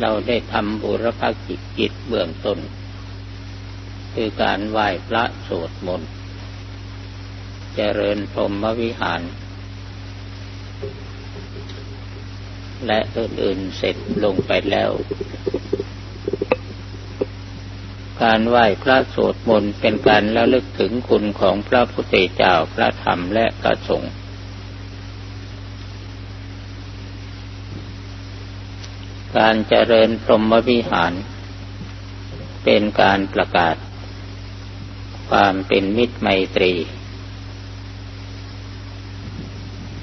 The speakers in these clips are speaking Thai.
เราได้ทำบุรพกิจกิจเบื้องต้น คือการไหว้พระสวดมนต์เจริญพรหมวิหาร และอื่นๆเสร็จลงไปแล้ว การไหว้พระสวดมนต์เป็นการระลึกถึงคุณของพระพุทธเจ้าพระธรรมและพระสงฆ์ การเจริญพรหมวิหาร เป็นการประกาศ ความเป็นมิตรไมตรี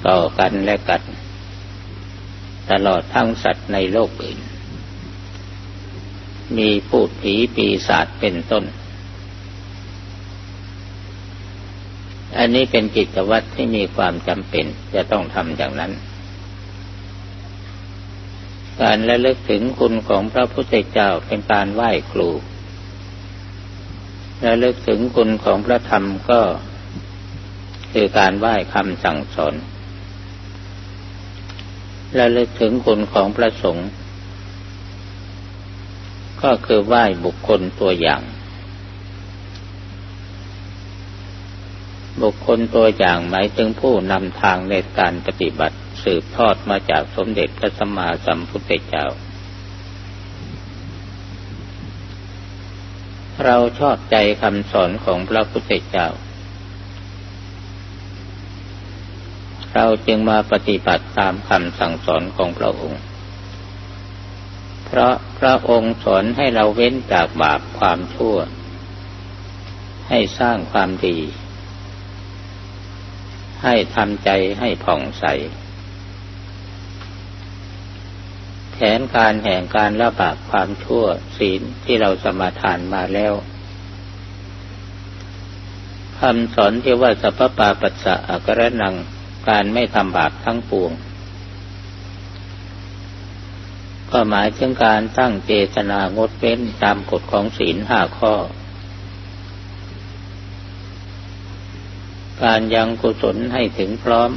ต่อกันและกัน ตลอดทั้งสัตว์ในโลกอื่น มีพูดผีปีศาจเป็นต้น อันนี้เป็นกิจวัตรที่มีความจำเป็นจะต้องทำอย่างนั้น การระลึกถึงคุณของพระพุทธเจ้าเป็นการไหว้ครูระลึกถึงคุณของพระธรรมก็คือการไหว้คำสั่งสอนระลึกถึงคุณของพระสงฆ์ก็คือไหว้บุคคลตัวอย่าง บุคคลตัวอย่างหมายถึงผู้นำทางในการปฏิบัติ สืบทอดมาจากสมเด็จพระสัมมาสัมพุทธเจ้า เราชอบใจคำสอนของพระพุทธเจ้า เราจึงมาปฏิบัติตามคำสั่งสอนของพระองค์ เพราะพระองค์สอนให้เราเว้นจากบาปความชั่ว ให้สร้างความดีให้ทำใจให้ผ่องใสแผ นการแห่งการละบาปความชั่วศีลที่เราสมาทานมาแล้วคำสอนที่ว่าสัพปาปัสสะอกระนังการไม่ทำบาปทั้งปวง ก็หมายถึงการตั้งเจตนางดเว้นตามกฎของศีลห้าข้อ การยังกุศลให้ถึงพร้อม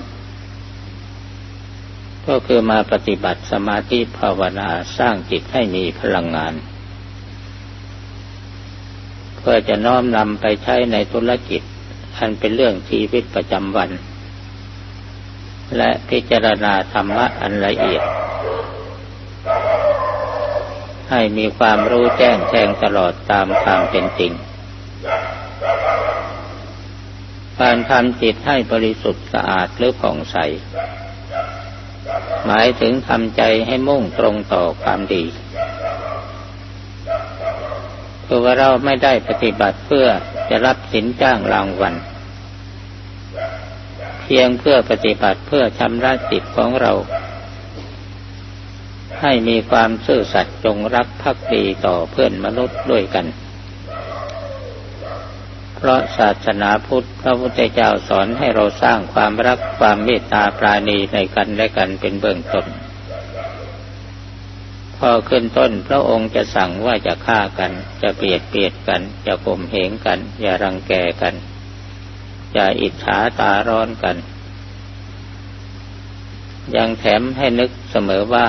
ก็คือมาปฏิบัติสมาธิภาวนาสร้างจิตให้มีพลังงาน เพื่อจะน้อมนำไปใช้ในธุรกิจ อันเป็นเรื่องชีวิตประจำวัน และพิจารณาธรรมะอันละเอียด ให้มีความรู้แจ้งแทงตลอดตามความเป็นจริง การทำจิตให้บริสุทธิ์สะอาดหรือผ่องใส หมายถึงทำใจให้มุ่งตรงต่อความดีคือว่าเราไม่ได้ปฏิบัติเพื่อจะรับสินจ้างรางวัลเพียงเพื่อปฏิบัติเพื่อชำระจิตของเรา ให้มีความซื่อสัตย์จงรักภักดีต่อเพื่อนมนุษย์ด้วยกัน พราะศาสนาพุทธพระพุทธเจ้าสอนให้เราสร้างความรักความเมตตาปราณีในกันและกันเป็นเบื้องต้น พอขึ้นต้นพระองค์จะสั่งว่าจะฆ่ากัน จะเบียดเบียดกัน จะข่มเหงกัน อย่ารังแกกัน อย่าอิจฉาตาร้อนกัน ยังแถมให้นึกเสมอว่า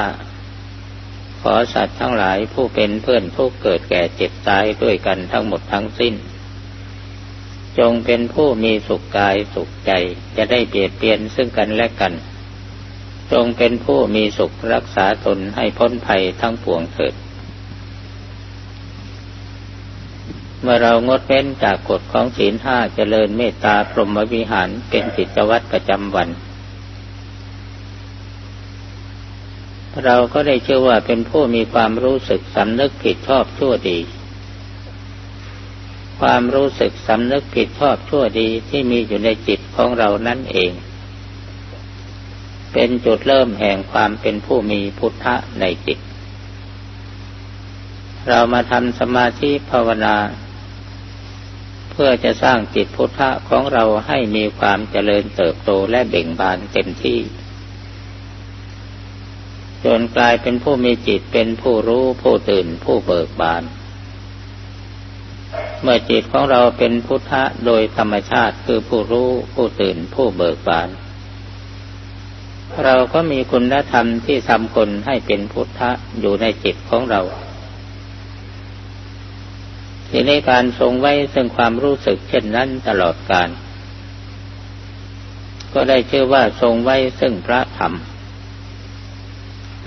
ขอสัตว์ทั้งหลายผู้เป็นเพื่อนผู้เกิดแก่เจ็บตายด้วยกันทั้งหมดทั้งสิ้น จงเป็นผู้มีสุขกายสุขใจจะได้เปลี่ยนเปลี่ยนซึ่งกันและกัน จงเป็นผู้มีสุขรักษาตนให้พ้นภัยทั้งปวงเถิด เมื่อเรางดเว้นจากกฎของศีลห้าเจริญเมตตาพรหมวิหารเป็นกิจวัตรประจำวัน เราก็ได้เชื่อว่าเป็นผู้มีความรู้สึกสำนึกผิดชอบชั่วดี ความรู้สึกสำนึกผิดชอบชั่วดีที่มีอยู่ในจิตของเรานั่นเอง เป็นจุดเริ่มแห่งความเป็นผู้มีพุทธะในจิต เรามาทำสมาธิภาวนา เพื่อจะสร้างจิตพุทธะของเราให้มีความเจริญเติบโตและเบ่งบานเต็มที่ จนกลายเป็นผู้มีจิตเป็นผู้รู้ผู้ตื่นผู้เบิกบาน เมื่อจิตของเราเป็นพุทธะโดยธรรมชาติคือผู้รู้ผู้ตื่นผู้เบิกบาน เราก็มีคุณธรรมที่ทำคนให้เป็นพุทธะอยู่ในจิตของเราทีนี้การทรงไว้ซึ่งความรู้สึกเช่นนั้นตลอดกาลก็ได้ชื่อว่าทรงไว้ซึ่งพระธรรม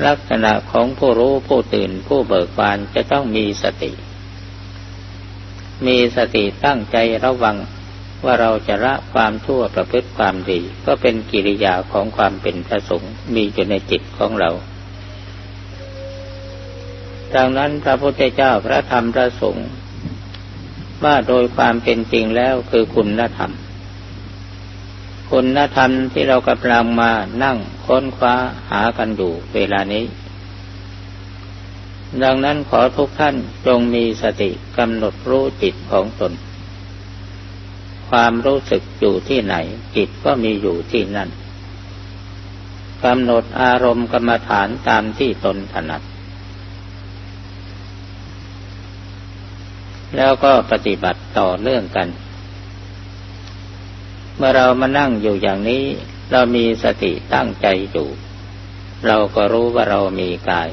ลักษณะของผู้รู้ผู้ตื่นผู้เบิกบานจะต้องมีสติ มีสติตั้งใจระวังว่าเราจะละความชั่วประพฤติความดี ก็เป็นกิริยาของความเป็นพระสงฆ์มีอยู่ในจิตของเรา ดังนั้นพระพุทธเจ้าพระธรรมพระสงฆ์ว่าโดยความเป็นจริงแล้วคือคุณธรรม คุณธรรมที่เรากำลังมานั่งค้นคว้าหากันอยู่เวลานี้ ดังนั้นขอทุกท่านจงมีสติกำหนดรู้จิตของตน ความรู้สึกอยู่ที่ไหน จิตก็มีอยู่ที่นั่นกำหนดอารมณ์กรรมฐานตามที่ตนถนัด แล้วก็ปฏิบัติต่อเนื่องกัน เมื่อเรามานั่งอยู่อย่างนี้ เรามีสติตั้งใจอยู่ เราก็รู้ว่าเรามีกาย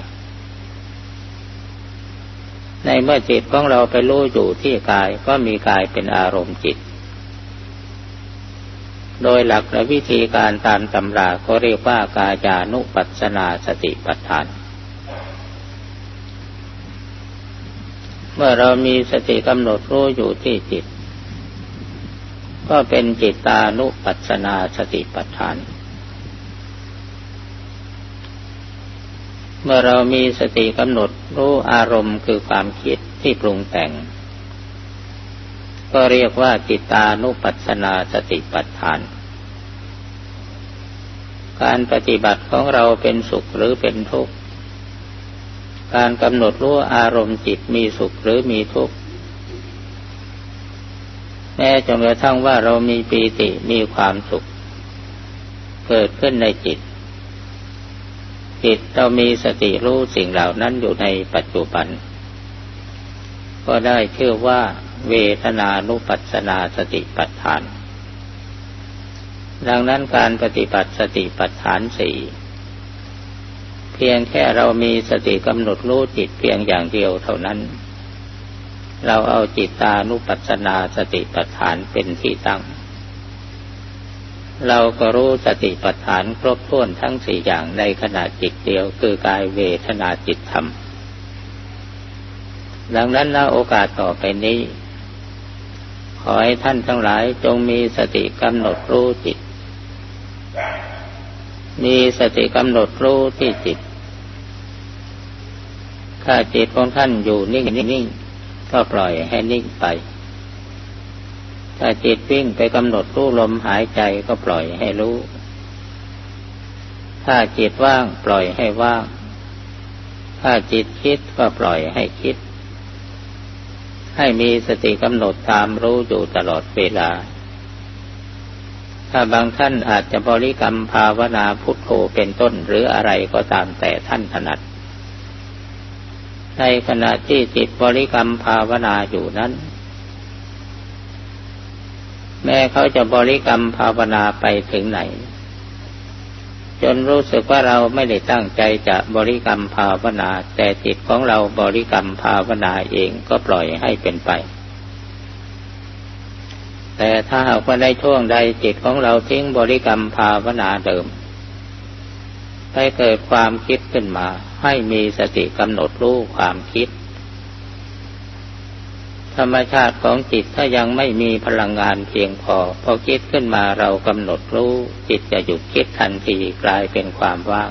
ในเมื่อจิตของเราไปรู้อยู่ที่กายก็มีกายเป็นอารมณ์จิต โดยหลักและวิธีการตามตำราก็เรียกว่ากายานุปัสนาสติปัฏฐาน เมื่อเรามีสติกำหนดรู้อยู่ที่จิต ก็เป็นจิตตานุปัสสนาสติปัฏฐาน เมื่อเรามีสติกำหนดรู้อารมณ์คือความคิดที่ปรุงแต่ง ก็เรียกว่าจิตานุปัสสนาสติปัฏฐาน การปฏิบัติของเราเป็นสุขหรือเป็นทุกข์ การกำหนดรู้อารมณ์จิตมีสุขหรือมีทุกข์แม้จนกระทั่งว่าเรามีปีติมีความสุข เกิดขึ้นในจิต จิตเรามีสติรู้สิ่งเหล่านั้นอยู่ในปัจจุบัน ก็ได้ชื่อว่า เวทนานุปัสสนาสติปัฏฐาน ดังนั้นการปฏิบัติสติปัฏฐานสี่เพียงแค่เรามีสติกำหนดรู้จิตเพียงอย่างเดียวเท่านั้น เราเอาจิตตานุปัสสนาสติปัฏฐานเป็นที่ตั้ง เราก็รู้สติปัฏฐานครบถ้วนทั้งสี่อย่างในขณะจิตเดียวคือกายเวทนาจิตธรรม ดังนั้นณโอกาสต่อไปนี้ ขอให้ท่านทั้งหลายจงมีสติกำหนดรู้จิต มีสติกำหนดรู้ที่จิต ถ้าจิตของท่านอยู่นิ่งนิ่งก็ปล่อยให้นิ่งไป ถ้าจิตวิ่งไปกำหนดรู้ลมหายใจก็ปล่อยให้รู้ ถ้าจิตว่างปล่อยให้ว่าง ถ้าจิตคิดก็ปล่อยให้คิด ให้มีสติกำหนดตามรู้อยู่ตลอดเวลา ถ้าบางท่านอาจจะบริกรรมภาวนาพุทโธเป็นต้นหรืออะไรก็ตามแต่ท่านถนัด ในขณะที่จิตบริกรรมภาวนาอยู่นั้น แม้เขาจะบริกรรมภาวนาไปถึงไหน จนรู้สึกว่าเราไม่ได้ตั้งใจจะบริกรรมภาวนา แต่จิตของเราบริกรรมภาวนาเองก็ปล่อยให้เป็นไป แต่ถ้าหากว่าในช่วงใดจิตของเราทิ้งบริกรรมภาวนาเดิมไปเกิดความคิดขึ้นมา ให้มีสติกำหนดรู้ความคิด ธรรมชาติของจิตถ้ายังไม่มีพลังงานเพียงพอ พอคิดขึ้นมาเรากำหนดรู้ จิตจะหยุดคิดทันทีกลายเป็นความว่าง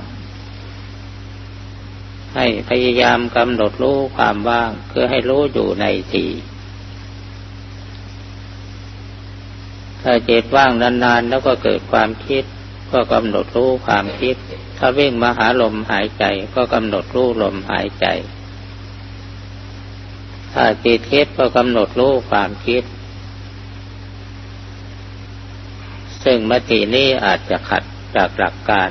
ให้พยายามกำหนดรู้ความว่างเพื่อให้รู้อยู่ในทีถ้าจิตว่างนานๆแล้วก็เกิดความคิด ก็กำหนดรู้ความคิด ถ้าวิ่งมาหาลมหายใจก็กำหนดรู้ลมหายใจ ถ้าจิตคิดก็กำหนดรู้ความคิด ซึ่งมตินี้อาจจะขัดจากหลักการ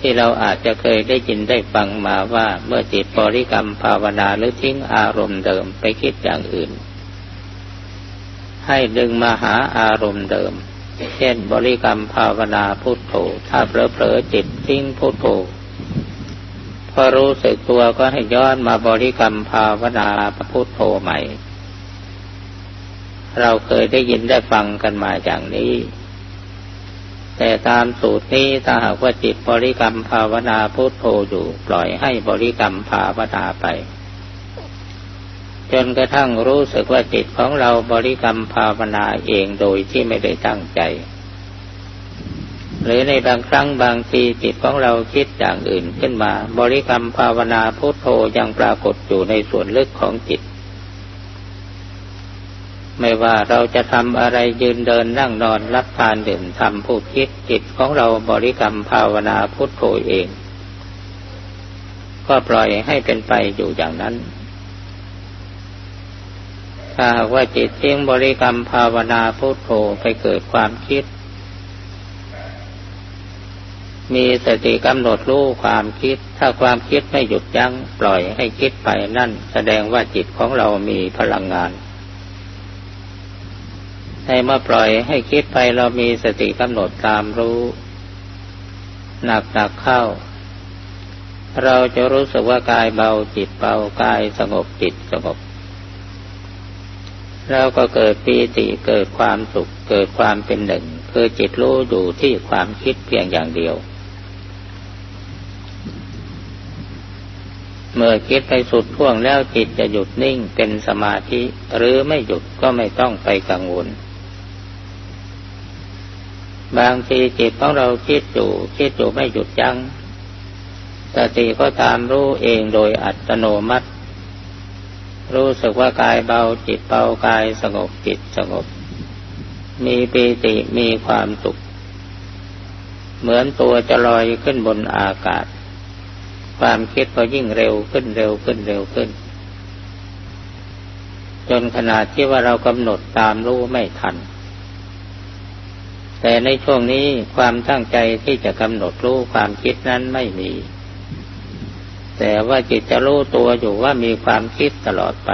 ที่เราอาจจะเคยได้ยินได้ฟังมาว่าเมื่อจิตบริกรรมภาวนาหรือทิ้งอารมณ์เดิมไปคิดอย่างอื่น ให้ดึงมาหาอารมณ์เดิม เช่นบริกรรมภาวนาพุทโธถ้าเผลอๆจิตทิ้งพุทโธ พอรู้สึกตัวก็ให้ย้อนมาบริกรรมภาวนาพุทโธใหม่ เราเคยได้ยินได้ฟังกันมาอย่างนี้ แต่ตามสูตรนี้ถ้าหากว่าจิตบริกรรมภาวนาพุทโธอยู่ ปล่อยให้บริกรรมภาวนาไป จนกระทั่งรู้สึกว่าจิตของเราบริกรรมภาวนาเองโดยที่ไม่ได้ตั้งใจ หรือในบางครั้งบางทีจิตของเราคิดอย่างอื่นขึ้นมา บริกรรมภาวนาพุทโธยังปรากฏอยู่ในส่วนลึกของจิต ไม่ว่าเราจะทำอะไรยืนเดินนั่งนอนรับทานดื่มทำพูดคิดจิตของเราบริกรรมภาวนาพุทโธเอง ก็ปล่อยให้เป็นไปอยู่อย่างนั้นถ้าหากว่าจิตทิ้งบริกรรมภาวนาพุทโธไปเกิดความคิด มีสติกำหนดรู้ความคิด ถ้าความคิดไม่หยุดยัง้งปล่อยให้คิดไปนั่น แสดงว่าจิตของเรามีพลังงานให้มาปล่อยให้คิดไปเรามีสติกำหนดตามรู้ หนักหนักเข้า เราจะรู้สึกว่ากายเบาจิตเบากายสงบจิตสงบแล้วก็เกิดปีติเกิดความสุข เกิดความเป็นหนึ่ง คือจิตรู้อยู่ที่ความคิดเพียงอย่างเดียว เมื่อคิดไปสุดท่วงแล้วจิตจะหยุดนิ่งเป็นสมาธิ หรือไม่หยุดก็ไม่ต้องไปกังวล บางทีจิตของเราคิดอยู่คิดอยู่ไม่หยุดยัง้งสติก็ตามรู้เองโดยอัตโนมัติ รู้สึกว่ากายเบาจิตเบากายสงบจิตสงบ มีปีติมีความสุขเหมือนตัวจะลอยขึ้นบนอากาศ ความคิดก็ยิ่งเร็วขึ้นเร็วขึ้นเร็วขึ้น จนขนาดที่ว่าเรากำหนดตามรู้ไม่ทัน แต่ในช่วงนี้ความตั้งใจที่จะกำหนดรู้ความคิดนั้นไม่มี แต่ว่าจิตจะรู้ตัวอยู่ว่ามีความคิดตลอดไป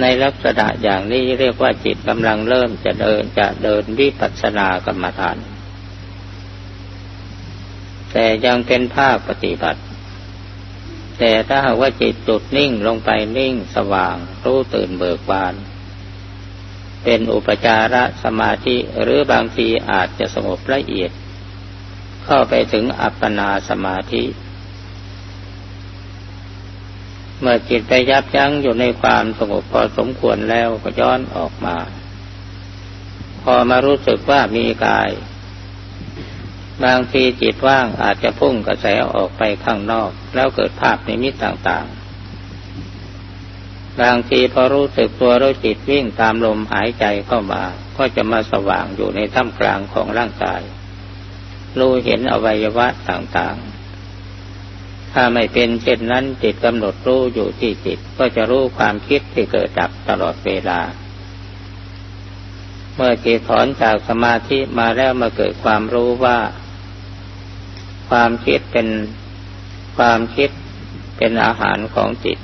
ในลักษณะอย่างนี้เรียกว่าจิตกำลังเริ่มจะเดินจะเดินวิปัสสนากรรมฐาน แต่ยังเป็นภาคปฏิบัติ แต่ถ้าหากว่าจิตจุดนิ่งลงไปนิ่งสว่าง รู้ตื่นเบิกบาน เป็นอุปจารสมาธิหรือบางทีอาจจะสงบละเอียด เข้าไปถึงอัปปนาสมาธิ เมื่อจิตไปยับยั้งอยู่ในความสงบพอสมควรแล้วก็ย้อนออกมา พอมารู้สึกว่ามีกาย บางทีจิตว่างอาจจะพุ่งกระแสออกไปข้างนอก แล้วเกิดภาพในมิตต่างๆ บางทีพอรู้สึกตัวรู้จิตวิ่งตามลมหายใจเข้ามา ก็จะมาสว่างอยู่ในท่ามกลางของร่างกาย รู้เห็นอวัยวะต่างๆ ถ้าไม่เป็นเช่นนั้นจิตกำหนดรู้อยู่ที่จิต ก็จะรู้ความคิดที่เกิดดับตลอดเวลาเมื่อจิตถอนจากสมาธิมาแล้วมาเกิดความรู้ว่า ความคิดเป็นความคิดเป็นอาหารของจิต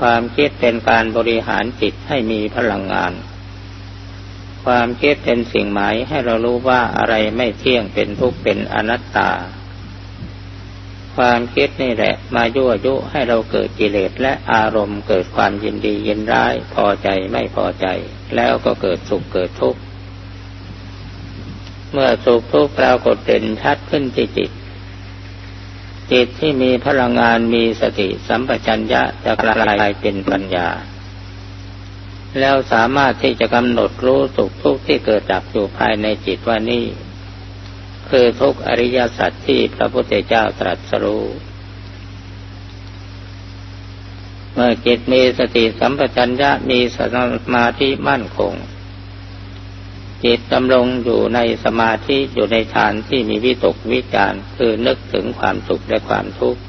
ความคิดเป็นการบริหารจิตให้มีพลังงาน ความคิดเป็นสิ่งหมายให้เรารู้ว่าอะไรไม่เที่ยงเป็นทุกข์เป็นอนัตตา ความคิดนี่แหละมายั่วยุให้เราเกิดกิเลสและอารมณ์เกิดความยินดียินร้ายพอใจไม่พอใจ แล้วก็เกิดสุขเกิดทุกข์ เมื่อสุขทุกข์ปรากฏเด่นชัดขึ้นที่จิต จิตที่มีพลังงานมีสติสัมปชัญญะจะกลายเป็นปัญญา แล้วสามารถที่จะกำหนดรู้สุขทุกข์ที่เกิดดับอยู่ภายในจิตว่านี่คือทุกอริยสัจที่พระพุทธเจ้าตรัสรู้ เมื่อจิตมีสติสัมปชัญญะมีสมาธิมั่นคง จิตดำรงอยู่ในสมาธิอยู่ในฌานที่มีวิตกวิจารคือนึกถึงความสุขและความทุกข์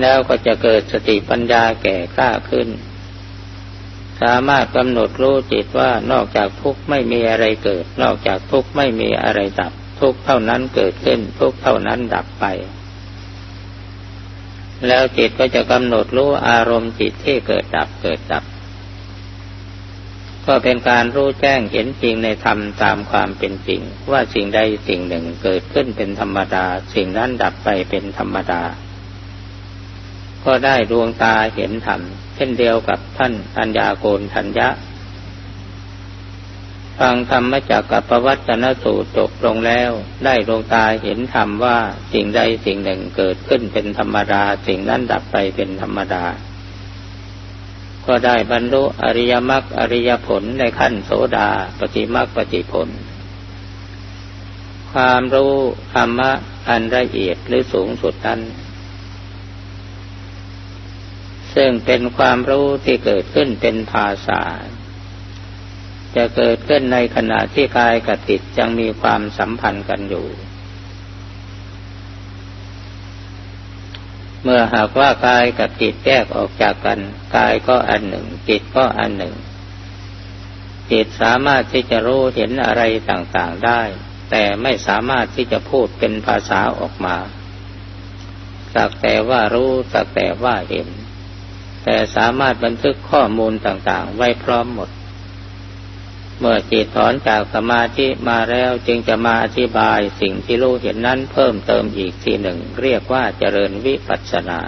แล้วก็จะเกิดสติปัญญาแก่กล้าขึ้น สามารถกำหนดรู้จิตว่านอกจากทุกข์ไม่มีอะไรเกิด นอกจากทุกข์ไม่มีอะไรดับ ทุกข์เท่านั้นเกิดขึ้น ทุกข์เท่านั้นดับไปแล้วจิตก็จะกำหนดรู้อารมณ์จิตที่เกิดดับเกิดดับ ก็เป็นการรู้แจ้งเห็นจริงในธรรมตามความเป็นจริง ว่าสิ่งใดสิ่งหนึ่งเกิดขึ้นเป็นธรรมดา สิ่งนั้นดับไปเป็นธรรมดา ก็ได้ดวงตาเห็นธรรมเช่นเดียวกับท่านอัญญาโกณทัญญะฟังธรรมจากกับประวัตนสูตรจบลงแล้ว ได้ดวงตาเห็นธรรมว่าสิ่งใดสิ่งหนึ่งเกิดขึ้นเป็นธรรมดา สิ่งนั้นดับไปเป็นธรรมดา ก็ได้บรรลุอริยมรรคอริยผลในขั้นโสดาปฏิมรรคปฏิผล ความรู้ธรรมะอันละเอียดหรือสูงสุดนั้น ซึ่งเป็นความรู้ที่เกิดขึ้นเป็นภาษา จะเกิดขึ้นในขณะที่กายกับจิตยังมีความสัมพันธ์กันอยู่ เมื่อหากว่ากายกับจิตแยกออกจากกัน กายก็อันหนึ่ง จิตก็อันหนึ่ง จิตสามารถที่จะรู้เห็นอะไรต่างๆได้ แต่ไม่สามารถที่จะพูดเป็นภาษาออกมาสักแต่ว่ารู้สักแต่ว่าเห็น แต่สามารถบันทึกข้อมูลต่างๆ ไว้พร้อมหมด เมื่อจิตถอนจากสมาธิมาแล้วจึงจะมาอธิบายสิ่งที่รู้เห็นนั้นเพิ่มเติมอีกทีหนึ่ง เรียกว่าเจริญวิปัสสนา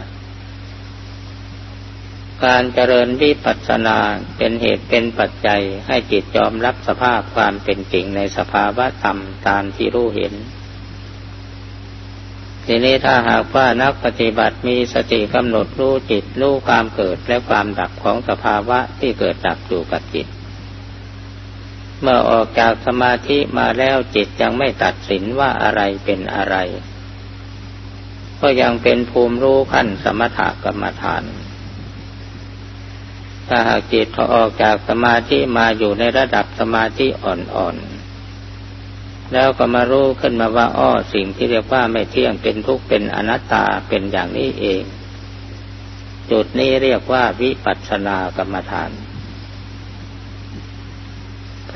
การเจริญวิปัสสนาเป็นเหตุเป็นปัจจัยให้จิตยอมรับสภาพความเป็นจริงในสภาวะธรรมตามที่รู้เห็นทีนี้ถ้าหากว่านักปฏิบัติมีสติกำหนดรู้จิตรู้ความเกิดและความดับของสภาวะที่เกิดดับอยู่กับจิต เมื่อออกจากสมาธิมาแล้วจิตยังไม่ตัดสินว่าอะไรเป็นอะไร ก็ยังเป็นภูมิรู้ขั้นสมถกรรมฐาน ถ้าหากจิตพอออกจากสมาธิมาอยู่ในระดับสมาธิอ่อนๆ แล้วก็มารู้ขึ้นมาว่าอ้อสิ่งที่เรียกว่าไม่เที่ยงเป็นทุกข์เป็นอนัตตาเป็นอย่างนี้เอง จุดนี้เรียกว่าวิปัสสนากรรมฐาน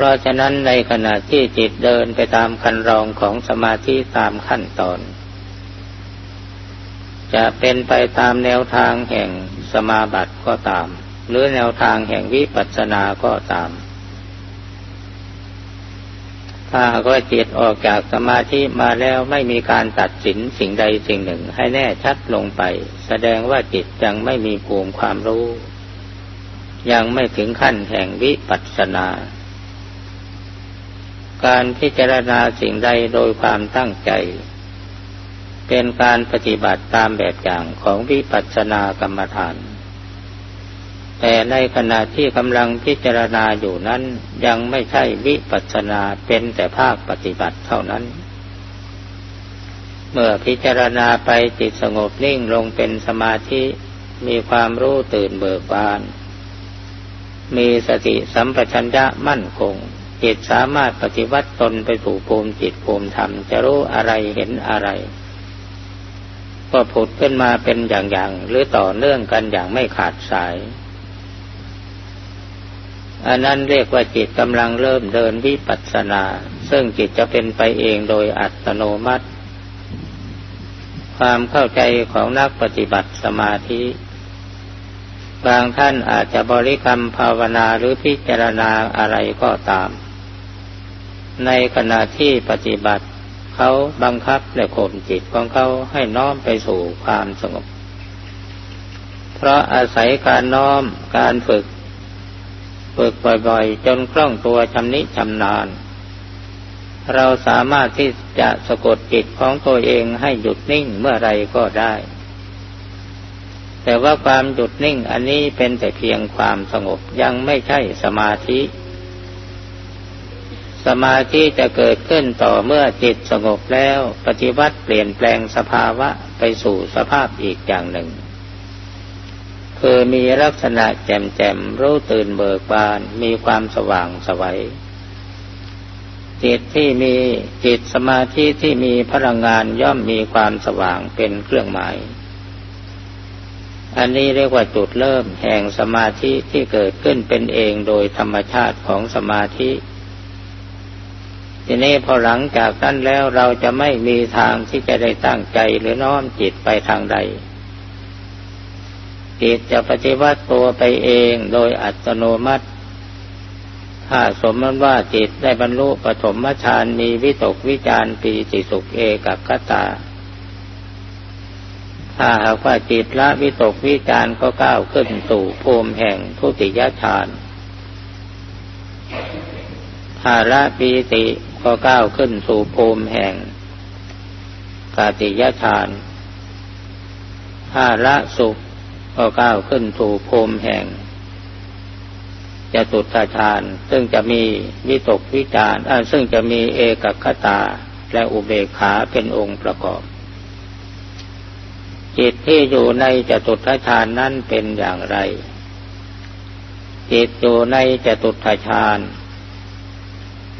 เพราะฉะนั้นในขณะที่จิตเดินไปตามคันรองของสมาธิตามขั้นตอน จะเป็นไปตามแนวทางแห่งสมาบัติก็ตาม หรือแนวทางแห่งวิปัสสนาก็ตาม ถ้าก็จิตออกจากสมาธิมาแล้วไม่มีการตัดสินสิ่งใดสิ่งหนึ่งให้แน่ชัดลงไป แสดงว่าจิตยังไม่มีภูมิความรู้ ยังไม่ถึงขั้นแห่งวิปัสสนา การพิจารณาสิ่งใดโดยความตั้งใจ เป็นการปฏิบัติตามแบบอย่างของวิปัสสนากรรมฐาน แต่ในขณะที่กำลังพิจารณาอยู่นั้นยังไม่ใช่วิปัสสนาเป็นแต่ภาคปฏิบัติเท่านั้น เมื่อพิจารณาไปจิตสงบนิ่งลงเป็นสมาธิมีความรู้ตื่นเบิกบาน มีสติสัมปชัญญะมั่นคง จิตสามารถปฏิวัติตนไปสู่ภูมิจิตภูมิธรรม จะรู้อะไรเห็นอะไร ก็ผุดขึ้นมาเป็นอย่างๆ หรือต่อเนื่องกันอย่างไม่ขาดสาย อันนั้นเรียกว่าจิตกำลังเริ่มเดินวิปัสสนา ซึ่งจิตจะเป็นไปเองโดยอัตโนมัติ ความเข้าใจของนักปฏิบัติสมาธิบางท่านอาจจะบริกรรมภาวนาหรือพิจารณาอะไรก็ตาม ในขณะที่ปฏิบัติ เขาบังคับและข่มจิตของเขาให้น้อมไปสู่ความสงบ เพราะอาศัยการน้อมการฝึก ฝึกบ่อยๆ จนคล่องตัวชำนิชำนาญ เราสามารถที่จะสะกดจิตของตัวเองให้หยุดนิ่งเมื่อไรก็ได้ แต่ว่าความหยุดนิ่งอันนี้เป็นแต่เพียงความสงบยังไม่ใช่สมาธิ สมาธิจะเกิดขึ้นต่อเมื่อจิตสงบแล้ว ปฏิวัติเปลี่ยนแปลงสภาวะไปสู่สภาพอีกอย่างหนึ่ง คือมีลักษณะแจ่มแจ่มรู้ตื่นเบิกบานมีความสว่างสวัยจิตที่มีจิตสมาธิที่มีพลังงานย่อมมีความสว่างเป็นเครื่องหมาย อันนี้เรียกว่าจุดเริ่มแห่งสมาธิที่เกิดขึ้นเป็นเองโดยธรรมชาติของสมาธิ ทีนี้พอหลังจากนั้นแล้วเราจะไม่มีทางที่จะได้ตั้งใจหรือน้อมจิตไปทางใด จิตจะปฏิวัติตัวไปเองโดยอัตโนมัติ ถ้าสมมติว่าจิตได้บรรลุปฐมฌานมีวิตกวิจารปีติสุขเอกัคตา ถ้าหากว่าจิตละวิตกวิจารก็ก้าวขึ้นสู่ภูมิแห่งทุติยฌานถ้าละปีติ ก็ก้าวขึ้นสู่ภูมิแห่งกาติยฌานถ้าละสุขก็ก้าวขึ้นสู่ภูมิแห่งจะตุตฌานซึ่งจะมีวิตกวิจารซึ่งจะมีเอกคตาและอุเบกขาเป็นองค์ประกอบ จิตที่อยู่ในจตุตฌานนั้นเป็นอย่างไร จิตอยู่ในจตุตฌาน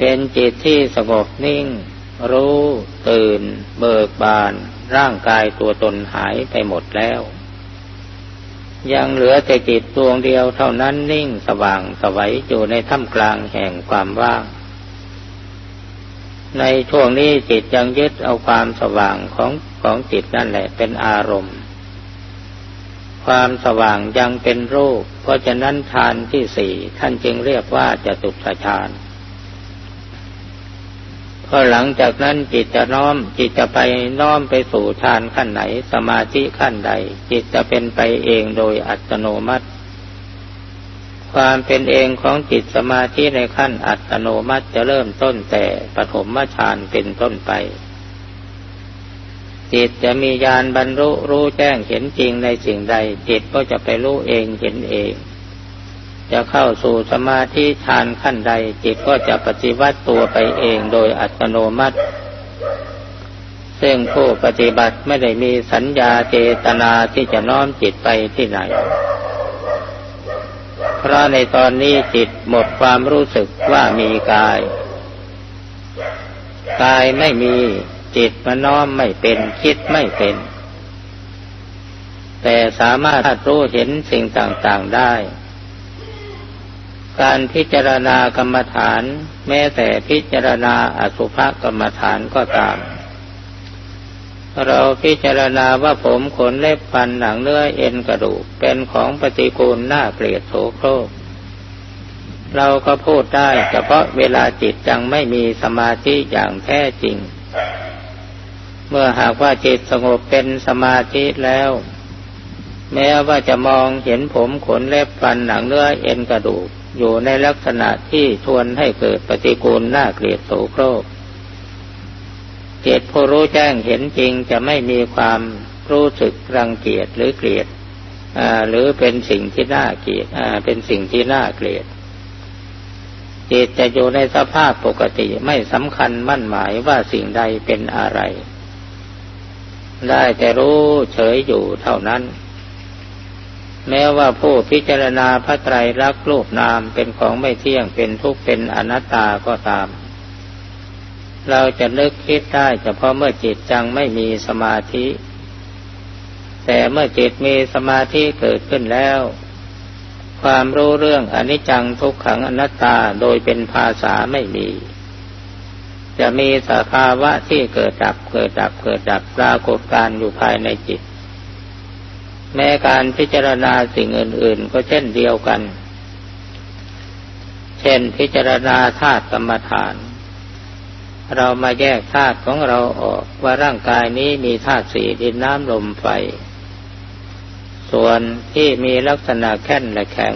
เป็นจิตที่สงบนิ่ง รู้ ตื่น เบิกบาน ร่างกายตัวตนหายไปหมดแล้ว ยังเหลือแต่จิตดวงเดียวเท่านั้นนิ่งสว่างสวัยอยู่ในท่ามกลางแห่งความว่าง ในช่วงนี้จิตยังยึดเอาความสว่างของของจิตนั่นแหละเป็นอารมณ์ ความสว่างยังเป็นรูป เพราะฉะนั้นฌานที่สี่ท่านจึงเรียกว่าจะตุสฌาน พอหลังจากนั้นจิตจะน้อม จิตจะไปน้อมไปสู่ฌานขั้นไหน สมาธิขั้นใด จิตจะเป็นไปเองโดยอัตโนมัติ ความเป็นเองของจิตสมาธิในขั้นอัตโนมัติจะเริ่มต้นแต่ปฐมฌานเป็นต้นไป จิตจะมีญาณบรรลุรู้แจ้งเห็นจริงในสิ่งใด จิตก็จะไปรู้เองเห็นเอง จะเข้าสู่สมาธิฌานขั้นใด จิตก็จะปฏิวัติตัวไปเองโดยอัตโนมัติ ซึ่งผู้ปฏิบัติไม่ได้มีสัญญาเจตนาที่จะน้อมจิตไปที่ไหน เพราะในตอนนี้จิตหมดความรู้สึกว่ามีกาย กายไม่มีจิตมันน้อมไม่เป็นคิดไม่เป็น แต่สามารถรู้เห็นสิ่งต่างๆได้ การพิจารณากรรมฐาน แม้แต่พิจารณาอสุภกรรมฐานก็ตาม เราพิจารณาว่าผมขนเล็บฟันหนังเนื้อเอ็นกระดูกเป็นของปฏิกูลน่าเกลียดโสโครกเราก็พูดได้เฉพาะเวลาจิตยังไม่มีสมาธิอย่างแท้จริง เมื่อหากว่าจิตสงบเป็นสมาธิแล้ว แม้ว่าจะมองเห็นผมขนเล็บฟันหนังเนื้อเอ็นกระดูก อยู่ในลักษณะที่ชวนให้เกิดปฏิกูลน่าเกลียดโสโครกเจตผู้รู้แจ้งเห็นจริงจะไม่มีความรู้สึกรังเกียจหรือเกลียดหรือเป็นสิ่งที่น่าเกลียดเป็นสิ่งที่น่าเกลียดจิตจะอยู่ในสภาพปกติไม่สำคัญมั่นหมายว่าสิ่งใดเป็นอะไร ได้แต่รู้เฉยอยู่เท่านั้น แม้ว่าผู้พิจารณาพระไตรลักษณ์รูปนามเป็นของไม่เที่ยงเป็นทุกข์เป็นอนัตตาก็ตาม เราจะนึกคิดได้เฉพาะเมื่อจิตจังไม่มีสมาธิ แต่เมื่อจิตมีสมาธิเกิดขึ้นแล้ว ความรู้เรื่องอนิจจังทุกขังอนัตตาโดยเป็นภาษาไม่มี จะมีสภาวะที่เกิดดับเกิดดับเกิดดับปรากฏการอยู่ภายในจิต แม้การพิจารณาสิ่งอื่น ๆ ก็เช่นเดียวกัน เช่นพิจารณาธาตุกรรมฐาน เรามาแยกธาตุของเราออกว่าร่างกายนี้มีธาตุสี่ดินน้ำลมไฟ ส่วนที่มีลักษณะแข็งและแข็ง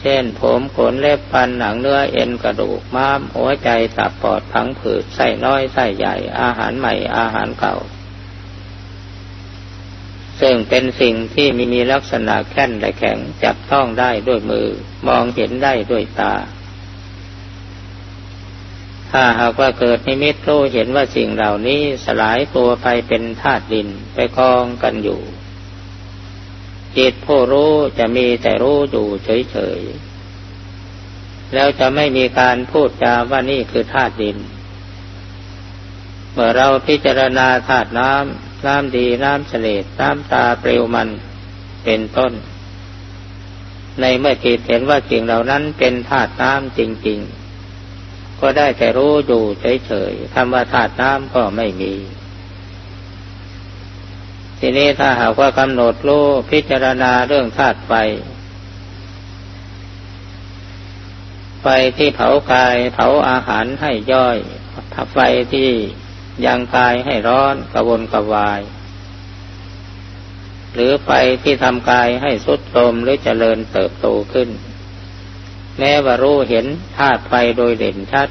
เช่นผมขนเล็บฟันหนังเนื้อเอ็นกระดูกม้ามหัวใจตับปอดผังผืดไส้น้อยไส้ใหญ่อาหารใหม่อาหารเก่า ซึ่งเป็นสิ่งที่มีมีลักษณะแข็งและแข็งจับต้องได้ด้วยมือ มองเห็นได้ด้วยตา ถ้าหากว่าเกิดนิมิตรู้เห็นว่าสิ่งเหล่านี้สลายตัวไปเป็นธาตุดินไปกองกันอยู่จิตผู้รู้จะมีแต่รู้อยู่เฉยๆ แล้วจะไม่มีการพูดจาว่านี่คือธาตุดิน เมื่อเราพิจารณาธาตุน้ำ น้ำดีน้ำเฉลดน้ำตาเปลวมันเป็นต้น ในเมื่อจิตเห็นว่าสิ่งเหล่านั้นเป็นธาตุน้ำจริง ๆ ก็ได้แต่รู้อยู่เฉยๆคำว่าธาตุน้ำก็ไม่มี ทีนี้ถ้าหากว่ากำหนดรู้พิจารณาเรื่องธาตุไฟไฟที่เผากายเผาอาหารให้ย่อยไฟที่ ยังกายให้ร้อนกระวนกระวาย หรือไฟที่ทำกายให้สุดโทมหรือเจริญเติบโตขึ้น แม้ว่ารู้เห็นธาตุไฟโดยเด่นชัด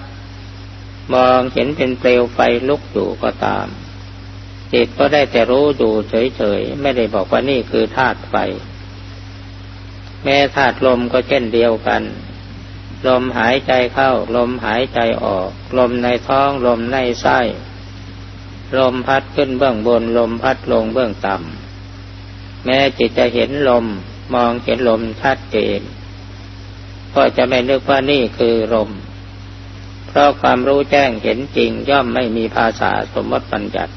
มองเห็นเป็นเปลวไฟลุกอยู่ก็ตาม จิตก็ได้แต่รู้อยู่เฉยๆ ไม่ได้บอกว่านี่คือธาตุไฟ แม้ธาตุลมก็เช่นเดียวกันลมหายใจเข้า ลมหายใจออก ลมในท้อง ลมในไส้ ลมพัดขึ้นเบื้องบนลมพัดลงเบื้องต่ำ แม้จิตจะเห็นลมมองเห็นลมชัดเจนก็จะไม่นึกว่านี่คือลม เพราะความรู้แจ้งเห็นจริงย่อมไม่มีภาษาสมมติปัญญัติ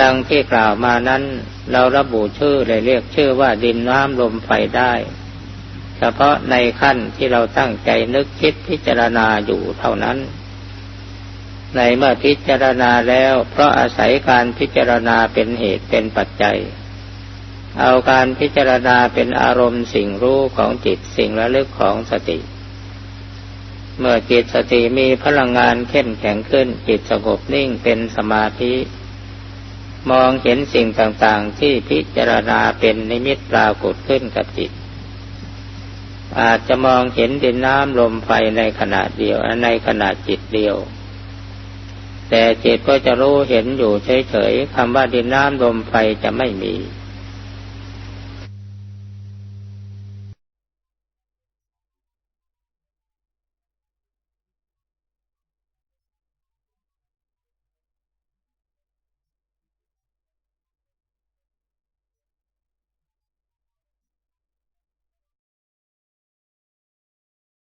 ดังที่กล่าวมานั้น เราระบุชื่อเลยเรียกชื่อว่าดินน้ำลมไฟได้ เฉพาะในขั้นที่เราตั้งใจนึกคิดพิจารณาอยู่เท่านั้น ในเมื่อพิจารณาแล้ว เพราะอาศัยการพิจารณาเป็นเหตุเป็นปัจจัย เอาการพิจารณาเป็นอารมณ์สิ่งรู้ของจิตสิ่งระลึกของสติ เมื่อจิตสติมีพลังงานเข้มแข็งขึ้น จิตสงบนิ่งเป็นสมาธิ มองเห็นสิ่งต่างๆ ที่พิจารณาเป็นนิมิตปรากฏขึ้นกับจิตอาจจะมองเห็นดินน้ำลมไฟในขณะเดียวในขณะจิตเดียว แต่จิตก็จะรู้เห็นอยู่เฉยๆคำว่าดินน้ำลมไฟจะไม่มี